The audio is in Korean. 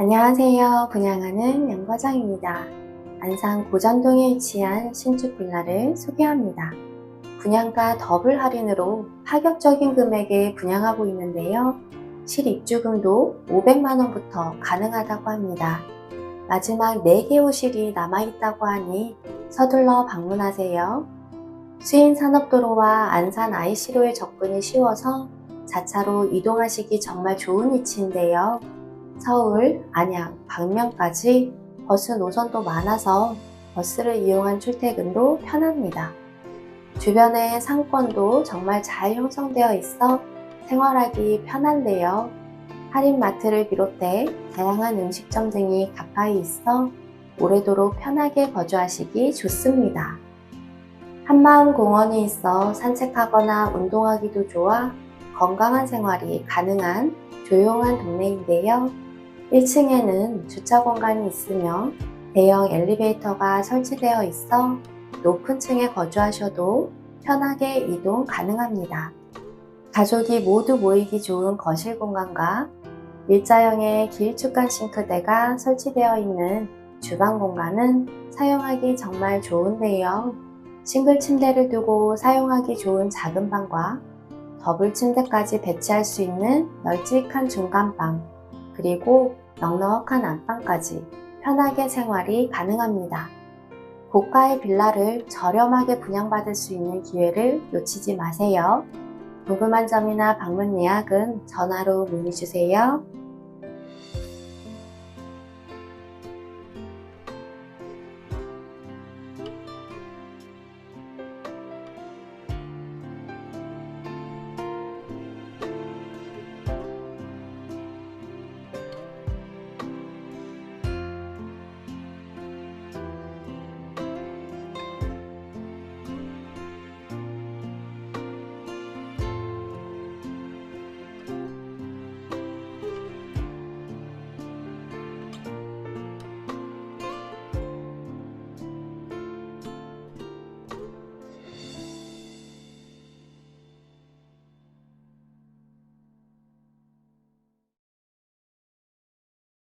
안녕하세요. 분양하는 양과장입니다. 안산 고전동에 위치한 신축 빌라를 소개합니다. 분양가 더블 할인으로 파격적인 금액에 분양하고 있는데요. 실입주금도 500만원부터 가능하다고 합니다. 마지막 4개 호실이 남아있다고 하니 서둘러 방문하세요. 수인 산업도로와 안산 IC로의 접근이 쉬워서 자차로 이동하시기 정말 좋은 위치인데요. 서울, 안양, 방면까지 버스 노선도 많아서 버스를 이용한 출퇴근도 편합니다. 주변에 상권도 정말 잘 형성되어 있어 생활하기 편한데요. 할인마트를 비롯해 다양한 음식점 등이 가까이 있어 오래도록 편하게 거주하시기 좋습니다. 한마음 공원이 있어 산책하거나 운동하기도 좋아 건강한 생활이 가능한 조용한 동네인데요. 1층에는 주차 공간이 있으며 대형 엘리베이터가 설치되어 있어 높은 층에 거주하셔도 편하게 이동 가능합니다. 가족이 모두 모이기 좋은 거실 공간과 일자형의 길쭉한 싱크대가 설치되어 있는 주방 공간은 사용하기 정말 좋은데요. 싱글 침대를 두고 사용하기 좋은 작은 방과 더블 침대까지 배치할 수 있는 널찍한 중간방, 그리고 넉넉한 안방까지 편하게 생활이 가능합니다. 고가의 빌라를 저렴하게 분양받을 수 있는 기회를 놓치지 마세요. 궁금한 점이나 방문 예약은 전화로 문의 주세요.